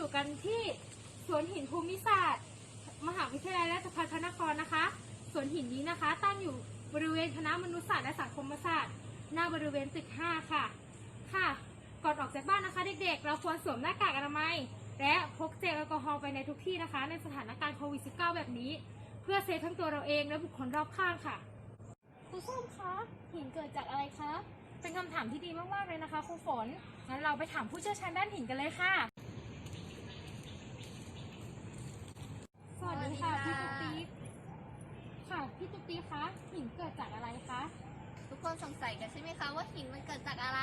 อยู่กันที่สวนหินภูมิศาสตร์ มหาวิทยาลัยราชภัฏพระนครนะคะ สวนหินนี้นะคะ ตั้งอยู่บริเวณคณะมนุษยศาสตร์และสังคมศาสตร์ หน้าบริเวณตึก 5 ค่ะ ค่ะ ก่อนออกจากบ้านนะคะ เด็กๆ เราควรสวมหน้ากากอนามัย และพกเจลแอลกอฮอล์ไปในทุกที่นะคะ ในสถานการณ์โควิด -19 แบบนี้ เพื่อเซฟทั้งตัวเราเองและบุคคลรอบข้างค่ะครูส้มคะหินเกิดจากอะไรคะเป็นคำถามที่ดีมากๆเลยนะคะครูฝนงั้นเราไปถามผู้เชี่ยวชาญด้านหินกันเลยค่ะ สวัสดีค่ะสวัพี่สดีตุ๊กค่ะติ๊กค่ะพี่ตุ๊กติ๊กคะหินเกิดจากอะไรคะทุกคนสงสัยกันใช่ไหมคะว่าหินมันเกิดจากอะไร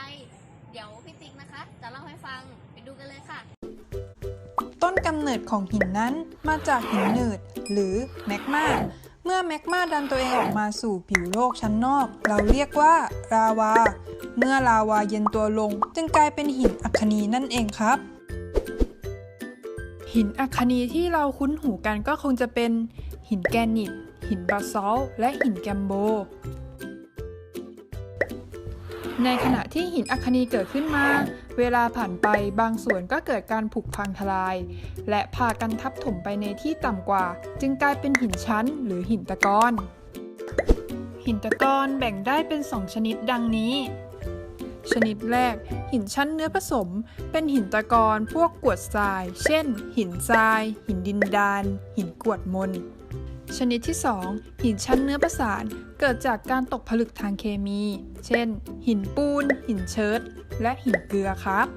เดี๋ยวพี่ติ๊กนะคะ จะเล่าให้ฟังไปดูกันเลยค่ะ ต้นกำเนิดของหินนั้นมาจากหินหนืดหรือแมกมาเมื่อแมกมาดันตัวเองออกมาสู่ผิวโลกชั้นนอก เราเรียกว่าลาวา เมื่อลาวาเย็นตัวลง จึงกลายเป็นหินอัคนีนั่นเองครับ หินอัคนีที่เราคุ้นหูกันก็คงจะเป็นหินแกรนิต หินบาซอลและหินแกมโบ ในขณะที่หินอัคนีเกิดขึ้นมา เวลาผ่านไปบางส่วนก็เกิดการผุพังทลาย และพากันทับถมไปในที่ต่ำกว่า จึงกลายเป็นหินชั้นหรือหินตะกอนหินตะกอนแบ่งได้เป็น 2 ชนิดดังนี้ ชนิดแรก หินชั้นเนื้อผสม เป็นหินตะกอนพวกกวดทราย เช่น หินทราย หินดินดาน หินกวดมนชนิดที่ 2 หินชั้นเนื้อประสานเกิดจากการตกผลึกทางเคมี เช่น หินปูน หินเชิดและหินเกลือครับ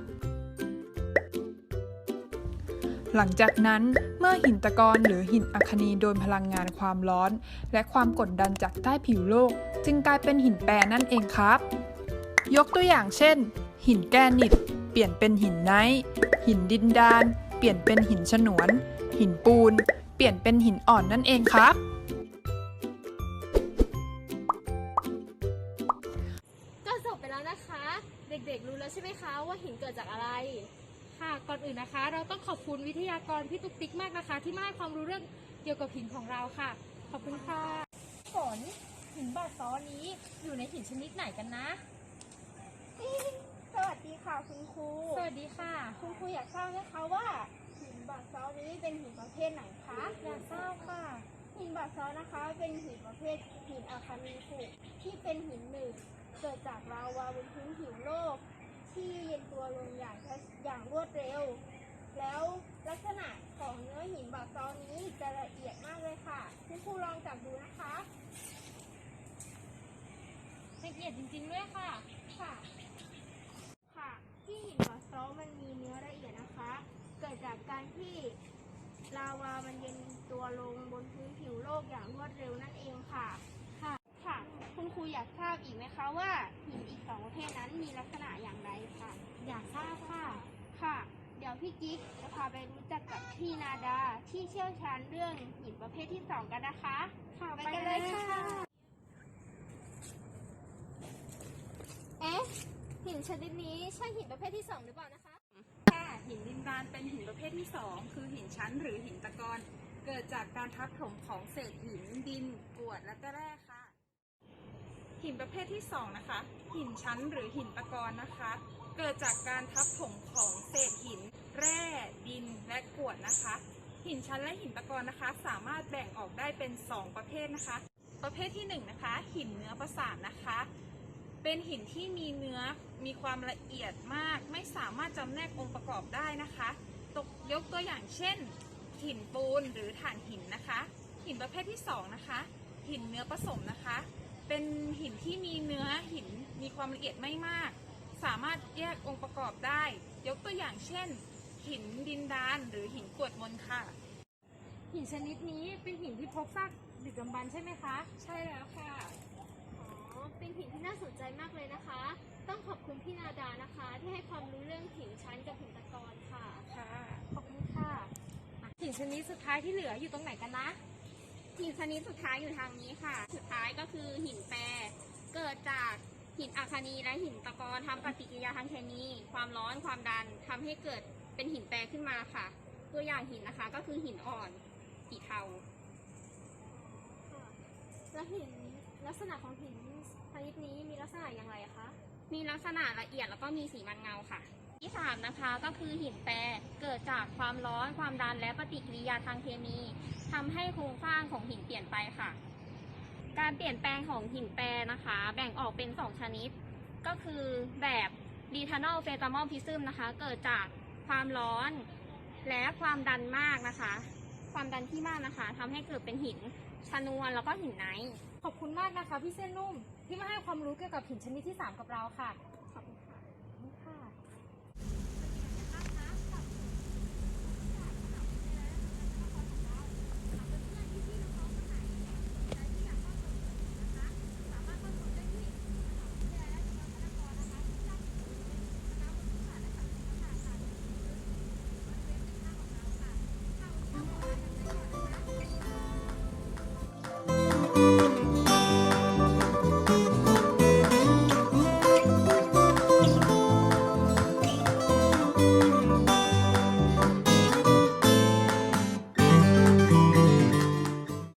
หลังจากนั้นเมื่อหินตะกอนหรือหินอัคนีโดนพลังงานความร้อน และความกดดันจากใต้ผิวโลก จึงกลายเป็นหินแปรนั่นเองครับ ยกตัวอย่างเช่น หินแกรนิต เปลี่ยนเป็นหินไนท์หินดินดาน เปลี่ยนเป็นหินฉนวน หินปูน เปลี่ยนเป็นหินอ่อนนั่นเองครับ ก็จบไปแล้วนะคะ เด็กๆรู้แล้วใช่ไหมคะว่าหินเกิดจากอะไร ค่ะก่อนอื่นนะคะ เราต้องขอบคุณวิทยากรพี่ตุ๊กติ๊กมากนะคะ ที่มาให้ความรู้เรื่องเกี่ยวกับหินของเราค่ะ ขอบคุณค่ะฝนหินบาดซ้อนี้อยู่ในหินชนิดไหนกันนะ สวัสดีค่ะคุณครู สวัสดีค่ะ คุณครูอยากทราบไหมคะว่าหินบาซอลต์นี้เป็นหินประเภทไหนคะ อยากทราบค่ะ หินบาซอลต์นะคะ เป็นหินประเภทหินอะคานีผุที่เป็นหินหนึ่งเกิดจากลาวาบนพื้นผิวโลก ที่เย็นตัวลงอย่างช้าอย่างรวดเร็ว แล้วลักษณะของเนื้อหินบาซอลต์นี้จะละเอียดมากเลยค่ะ คุณครูลองจับดูนะคะละเอียดจริงๆด้วยค่ะ ค่ะค่ะที่ หินบาซอลต์มันมีเนื้อละเอียดนะคะ เกิดจากการที่ลาวามันเย็นตัวลงบนพื้นผิวโลกอย่างรวดเร็วนั่นเองค่ะ ค่ะ ค่ะ คุณครูอยากทราบอีกไหมคะว่าหินอีกสองประเภทนั้นมีลักษณะอย่างไรค่ะ อยากทราบค่ะ ค่ะ เดี๋ยวพี่กิ๊กจะพาไปรู้จักกับพี่นาดาที่เชี่ยวชาญเรื่องหินประเภทที่สองกันนะคะ ค่ะ ไปกันเลยค่ะ เอ๊ะ หิน ชนิดนี้ใช่หินประเภทที่สองหรือเปล่านะคะ ค่ะหินดินดานเป็นหินประเภทที่ 2 คือหินชั้นหรือหินตะกอนเกิดจากการทับถมของเศษหินดินกรวดและก็แร่ค่ะ หินประเภทที่ 2 นะคะ หินชั้นหรือหินตะกอนนะคะ เกิดจากการทับถมของเศษหิน แร่ดินและกรวดนะคะ หินชั้นและหินตะกอนนะคะ สามารถแบ่งออกได้เป็น 2 ประเภทนะคะ ประเภทที่1นะคะหินเนื้อประสานนะคะ เป็นหินที่มีเนื้อมีความละเอียดมาก ไม่สามารถจำแนกองค์ประกอบได้นะคะตกยกตัวอย่างเช่น หินปูนหรือถ่านหินนะคะ หินประเภทที่สองนะคะ หินเนื้อผสมนะคะ เป็นหินที่มีเนื้อหินมีความละเอียดไม่มาก สามารถแยกองค์ประกอบได้ ยกตัวอย่างเช่น หินดินดานหรือหินกรวดมนค่ะ หินชนิดนี้เป็นหินที่พบซากดึกดำบรรพ์ใช่ไหมคะ ใช่แล้วค่ะอ๋อ เป็นหินที่น่าสนใจมากเลยนะคะ ต้องขอบคุณพี่นาดานะคะ ที่ให้ความรู้เรื่องหินชั้นกับหินตะกอนค่ะ ค่ะ ขอบคุณค่ะอะหินชนิดสุดท้ายที่เหลืออยู่ตรงไหนกันนะ หินชนิดสุดท้ายอยู่ทางนี้ค่ะ สุดท้ายก็คือหินแปร เกิดจากหินอะคานีและหินตะกอนทำปฏิกิริยาทางเคมี ความร้อน ความดันทำให้เกิดเป็นหินแปรขึ้นมาค่ะ ตัวอย่างหินนะคะก็คือหินอ่อน สีเทาแล้วหินลักษณะของหินช นิดนี้มีลักษณะอย่างไรคะ มีลักษณะละเอียดแล้วก็มีสีมันเงาค่ะ ที่สามนะคะก็คือหินแปรเกิดจากความร้อนความดันและปฏิกิริยาทางเคมีทำให้โครงสร้างของหินเปลี่ยนไปค่ะ การเปลี่ยนแปลงของหินแปรนะคะ แบ่งออกเป็น 2 ชนิด ก็คือแบบดีทานอลเฟตามอลพิซึมนะคะ เกิดจากความร้อนและความดันมากนะคะ ความดันที่มากนะคะทำให้เกิดเป็นหิน ชนวนแล้วก็หินไนท์ขอบคุณมากนะคะพี่เส้นนุ่มที่มาให้ความรู้เกี่ยวกับหินชนิดที่ 3 กับเราค่ะ